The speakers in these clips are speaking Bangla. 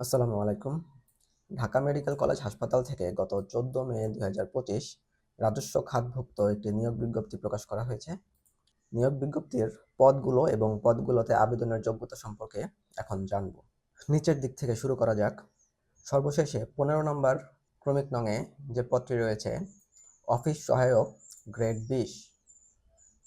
আসসালামু আলাইকুম। ঢাকা মেডিকেল কলেজ হাসপাতাল থেকে গত চোদ্দ মে দুই হাজার পঁচিশ রাজস্ব খাতভুক্ত একটি নিয়োগ বিজ্ঞপ্তি প্রকাশ করা হয়েছে। নিয়োগ বিজ্ঞপ্তির পদগুলো এবং পদগুলোতে আবেদনের যোগ্যতা সম্পর্কে এখন জানব। নিচের দিক থেকে শুরু করা যাক। সর্বশেষে পনেরো নম্বর ক্রমিক নঙে যে পদটি রয়েছে, অফিস সহায়ক গ্রেড বিশ।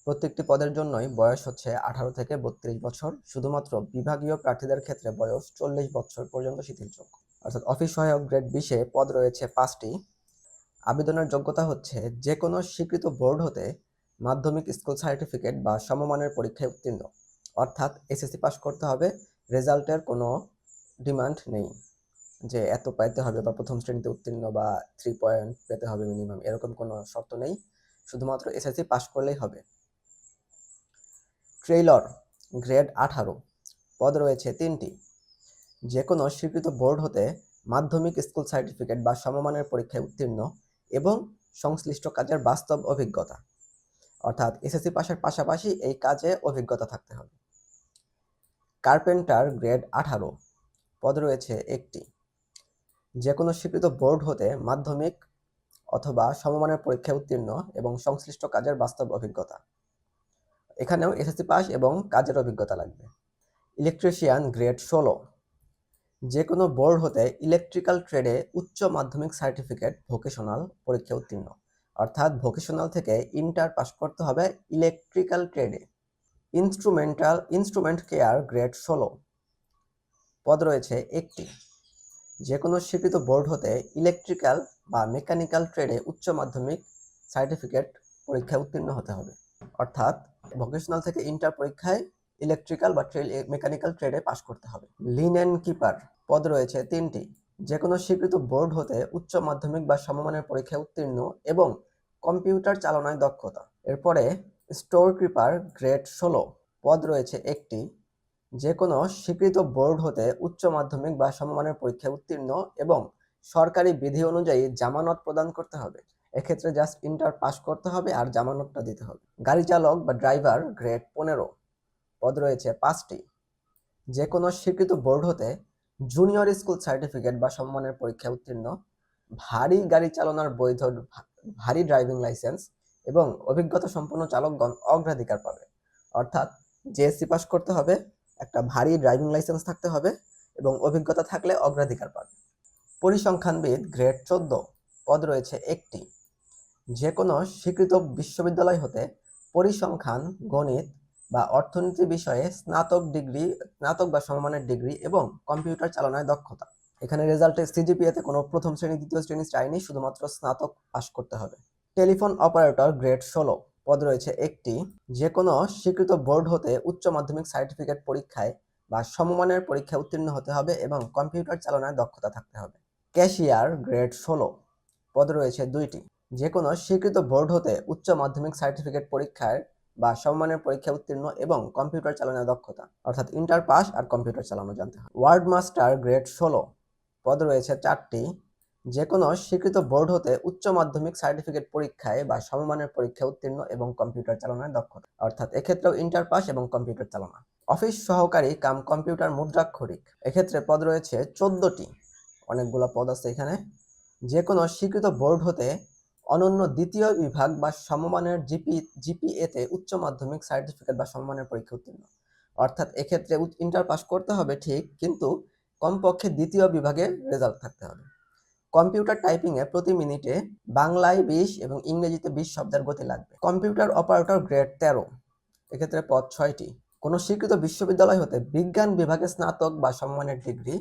প্রত্যেকটি পদের জন্যই বয়স হচ্ছে আঠারো থেকে বত্রিশ বছর, শুধুমাত্র বিভাগীয় প্রার্থীদের ক্ষেত্রে বয়স চল্লিশ বছর পর্যন্ত শিথিলযোগ্য। অর্থাৎ অফিস সহায়ক গ্রেড বিশে পদ রয়েছে পাঁচটি। আবেদনের যোগ্যতা হচ্ছে যে কোনো স্বীকৃত বোর্ড হতে মাধ্যমিক স্কুল সার্টিফিকেট বা সমমানের পরীক্ষায় উত্তীর্ণ। অর্থাৎ এসএসসি পাস করতে হবে, রেজাল্টের কোনো ডিমান্ড নেই যে এত পাইতে হবে বা প্রথম শ্রেণীতে উত্তীর্ণ বা থ্রি পয়েন্ট পেতে হবে মিনিমাম, এরকম কোনো শর্ত নেই। শুধুমাত্র এসএসসি পাস করলেই হবে। ট্রেইলর গ্রেড আঠারো। পদ রয়েছে তিনটি। যে কোনো স্বীকৃত বোর্ড হতে মাধ্যমিক স্কুল সার্টিফিকেট বা সমমানের পরীক্ষায় উত্তীর্ণ এবং সংশ্লিষ্ট কাজের বাস্তব অভিজ্ঞতা। অর্থাৎ এসএসসি পাশের পাশাপাশি এই কাজে অভিজ্ঞতা থাকতে হবে। কার্পেন্টার গ্রেড আঠারো। পদ রয়েছে একটি। যে কোনো স্বীকৃত বোর্ড হতে মাধ্যমিক অথবা সমমানের পরীক্ষায় উত্তীর্ণ এবং সংশ্লিষ্ট কাজের বাস্তব অভিজ্ঞতা। এখানেও এসএসসি পাস এবং কাজের অভিজ্ঞতা লাগবে। ইলেকট্রিশিয়ান গ্রেড ষোলো। যে কোনো বোর্ড হতে ইলেকট্রিক্যাল ট্রেডে উচ্চ মাধ্যমিক সার্টিফিকেট ভোকেশনাল পরীক্ষা উত্তীর্ণ। অর্থাৎ ভোকেশনাল থেকে ইন্টার পাস করতে হবে ইলেকট্রিক্যাল ট্রেডে ইনস্ট্রুমেন্টাল ইনস্ট্রুমেন্ট কেয়ার গ্রেড ষোলো। পদ রয়েছে একটি। যে কোনো স্বীকৃত বোর্ড হতে ইলেকট্রিক্যাল বা মেকানিক্যাল ট্রেডে উচ্চ মাধ্যমিক সার্টিফিকেট পরীক্ষায় উত্তীর্ণ হতে হবে। অর্থাৎ ভোকেশনাল থেকে ইন্টার পরীক্ষায় ইলেকট্রিক্যাল বা মেকানিক্যাল ট্রেডে পাশ করতে হবে। লিন লিনেন কিপার পদ রয়েছে তিনটি। যে কোনো স্বীকৃত বোর্ড হতে উচ্চ মাধ্যমিক বা সমমানের পরীক্ষায় উত্তীর্ণ এবং কম্পিউটার চালনায় দক্ষতা। এরপরে স্টোর কিপার গ্রেড ষোলো পদ রয়েছে একটি। যে কোনো স্বীকৃত বোর্ড হতে উচ্চ মাধ্যমিক বা সমমানের পরীক্ষায় উত্তীর্ণ এবং সরকারি বিধি অনুযায়ী জামানত প্রদান করতে হবে। এক্ষেত্রে জাস্ট ইন্টার পাস করতে হবে আর জামানতটা দিতে হবে। গাড়ি চালক বা ড্রাইভার গ্রেড পনেরো পদ রয়েছে পাঁচটি। যে কোনো স্বীকৃত বোর্ড হতে জুনিয়র স্কুল সার্টিফিকেট বা সম্মানের পরীক্ষা উত্তীর্ণ, ভারী গাড়ি চালানোর বৈধ ভারী ড্রাইভিং লাইসেন্স এবং অভিজ্ঞতা সম্পন্ন চালকগণ অগ্রাধিকার পাবে। অর্থাৎ জেএসসি পাস করতে হবে, একটা ভারী ড্রাইভিং লাইসেন্স থাকতে হবে এবং অভিজ্ঞতা থাকলে অগ্রাধিকার পাবে। পরিসংখ্যানবিদ গ্রেড চোদ্দ পদ রয়েছে একটি। যে কোনো স্বীকৃত বিশ্ববিদ্যালয় হতে পরিসংখ্যান, গণিত বা অর্থনীতি বিষয়ে স্নাতক ডিগ্রি, স্নাতক বা সমমানের ডিগ্রি এবং কম্পিউটার চালনায় দক্ষতা। এখানে রেজাল্টে সিজিপিএতে কোনো প্রথম শ্রেণি, দ্বিতীয় শ্রেণি চাইনি শুধুমাত্র স্নাতক পাস করতে হবে। টেলিফোন অপারেটর গ্রেড ষোলো। পদ রয়েছে একটি যে কোনো স্বীকৃত বোর্ড হতে উচ্চ মাধ্যমিক সার্টিফিকেট পরীক্ষায় বা সমমানের পরীক্ষায় উত্তীর্ণ হতে হবে এবং কম্পিউটার চালনায় দক্ষতা থাকতে হবে। ক্যাশিয়ার গ্রেড ষোলো। পদ রয়েছে দুইটি যে কোনো স্বীকৃত বোর্ড হতে উচ্চ মাধ্যমিক সার্টিফিকেট পরীক্ষায় বা সম্মানের পরীক্ষা উত্তীর্ণ এবং কম্পিউটার চালানোর দক্ষতা, অর্থাৎ ইন্টার পাস আর কম্পিউটার চালানো জানতে হবে। ওয়ার্ড মাস্টার গ্রেড ষোলো পদ রয়েছে চারটি। যে কোনো স্বীকৃত বোর্ড হতে উচ্চ মাধ্যমিক সার্টিফিকেট পরীক্ষায় বা সমমানের পরীক্ষা উত্তীর্ণ এবং কম্পিউটার চালানোর দক্ষতা, অর্থাৎ এক্ষেত্রেও ইন্টার পাস এবং কম্পিউটার চালানো। অফিস সহকারী কাম কম্পিউটার মুদ্রাক্ষরিক, এক্ষেত্রে পদ রয়েছে চোদ্দটি। অনেকগুলো পদ আছে এখানে। যে কোনো স্বীকৃত বোর্ড হতে অনন্য দ্বিতীয় বিভাগ বা সমমানের জিপি, জিপিএতে উচ্চ মাধ্যমিক সার্টিফিকেট বা সম্মানের পরীক্ষা উত্তীর্ণ। অর্থাৎ এক্ষেত্রে ইন্টার পাস করতে হবে ঠিক, কিন্তু কমপক্ষে দ্বিতীয় বিভাগে রেজাল্ট থাকতে হবে। কম্পিউটার টাইপিংয়ে প্রতি মিনিটে বাংলায় বিশ এবং ইংরেজিতে বিশ শব্দের গতি লাগবে। কম্পিউটার অপারেটর গ্রেড তেরো। এক্ষেত্রে পদ ছয়টি। কোনো স্বীকৃত বিশ্ববিদ্যালয় হতে বিজ্ঞান বিভাগে স্নাতক বা সম্মানের ডিগ্রি।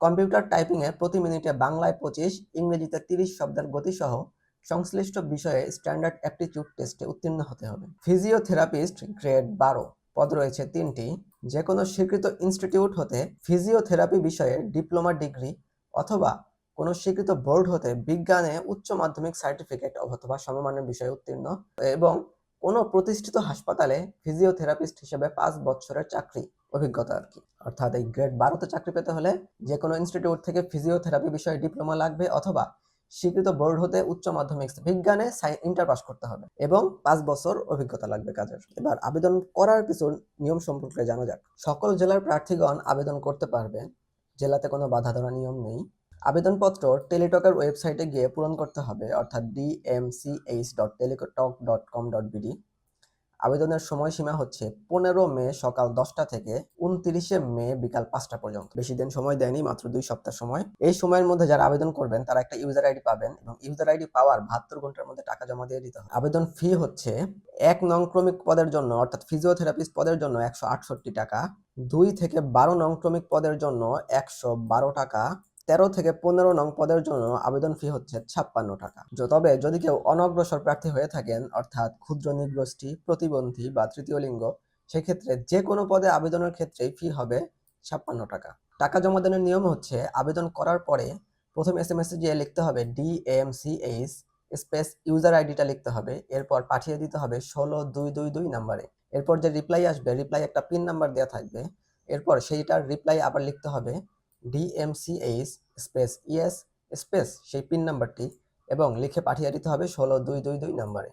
কম্পিউটার টাইপিংয়ে প্রতি মিনিটে বাংলায় পঁচিশ, ইংরেজিতে তিরিশ শব্দের গতিসহ সংশ্লিষ্ট বিষয়ে স্ট্যান্ডার্ড অ্যাপটিটিউড টেস্টে উত্তীর্ণ হতে হবে। ফিজিওথেরাপিস্ট গ্রেড বারো পদ রয়েছে তিনটি। যে কোনো স্বীকৃত ইনস্টিটিউট হতে ফিজিওথেরাপি বিষয়ে ডিপ্লোমা ডিগ্রি অথবা কোনো স্বীকৃত বোর্ড হতে বিজ্ঞানে উচ্চ মাধ্যমিক সার্টিফিকেট অথবা সমমানের বিষয়ে উত্তীর্ণ এবং কোনো প্রতিষ্ঠিত হাসপাতালে ফিজিওথেরাপিস্ট হিসেবে পাঁচ বছরের চাকরি অভিজ্ঞতা আর কি। অর্থাৎ এই গ্রেড বারোতে চাকরি পেতে হলে যে কোনো ইনস্টিটিউট থেকে ফিজিওথেরাপি বিষয়ে ডিপ্লোমা লাগবে অথবা স্বীকৃত বোর্ড হতে উচ্চ মাধ্যমিক বিজ্ঞানে ইন্টার পাস করতে হবে এবং পাঁচ বছর অভিজ্ঞতা লাগবে কাজের। এবার আবেদন করার কিছু নিয়ম সম্পর্কে জানা যাক। সকল জেলার প্রার্থীগণ আবেদন করতে পারবে, জেলাতে কোনো বাধা ধরা নিয়ম নেই। আবেদনপত্র টেলিটকের ওয়েবসাইটে গিয়ে পূরণ করতে হবে, অর্থাৎ DMCH dot Teletalk dot com dot BD আবেদনের সময়সীমা হচ্ছে পনেরো মে সকাল দশটা থেকে উনত্রিশে মে বিকাল পাঁচটা পর্যন্ত। বেশি দিন সময় দেয়নি, মাত্র দুই সপ্তাহ সময়। এই সময়ের মধ্যে যারা আবেদন করবেন, তারা একটা ইউজার আইডি পাবেন এবং ইউজার আইডি পাওয়ার বাহাত্তর ঘণ্টার মধ্যে টাকা জমা দিয়ে দিতে হবে। আবেদন ফি হচ্ছে এক নং ক্রমিক পদের জন্য, অর্থাৎ ফিজিওথেরাপিস্ট পদের জন্য একশো আটষট্টি টাকা, দুই থেকে বারো নং ক্রমিক পদের জন্য একশো বারো টাকা তেরো থেকে পনেরো নং পদের জন্য আবেদন ফি হচ্ছে ছাপ্পান্ন টাকা। তবে যদি কেউ অনগ্রসর প্রার্থী হয়ে থাকেন, অর্থাৎ ক্ষুদ্র নিগোষ্ঠী, প্রতিবন্ধী বা তৃতীয় লিঙ্গ, সেক্ষেত্রে যে কোনো পদে আবেদনের ক্ষেত্রেই ফি হবে ছাপ্পান্ন টাকা। টাকা জমা দানের নিয়ম হচ্ছে আবেদন করার পরে প্রথম এস এম এস গিয়ে লিখতে হবে D M C DMCH space user আইডিটা লিখতে হবে, এরপর পাঠিয়ে দিতে হবে ষোলো দুই দুই দুই নাম্বারে এরপর যে রিপ্লাই আসবে রিপ্লাই একটা পিন নাম্বার দেওয়া থাকবে, এরপর সেইটার রিপ্লাই আবার লিখতে হবে ডিএমসিএইচ স্পেস ইএস স্পেস সেই পিন নাম্বারটি এবং লিখে পাঠিয়ে দিতে হবে ষোলো দুই দুই দুই নাম্বারে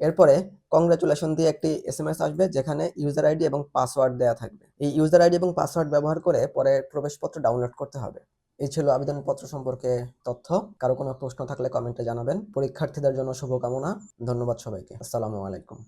এরপরে কংগ্রাচুলেশন দিয়ে একটি এস এম এস আসবে যেখানে ইউজার আইডি এবং পাসওয়ার্ড দেওয়া থাকবে। এই ইউজার আইডি এবং পাসওয়ার্ড ব্যবহার করে পরে প্রবেশপত্র ডাউনলোড করতে হবে। এই ছিল আবেদনপত্র সম্পর্কে তথ্য। কারও কোনো প্রশ্ন থাকলে কমেন্টে জানাবেন। পরীক্ষার্থীদের জন্য শুভকামনা। ধন্যবাদ সবাইকে। আসসালামু আলাইকুম।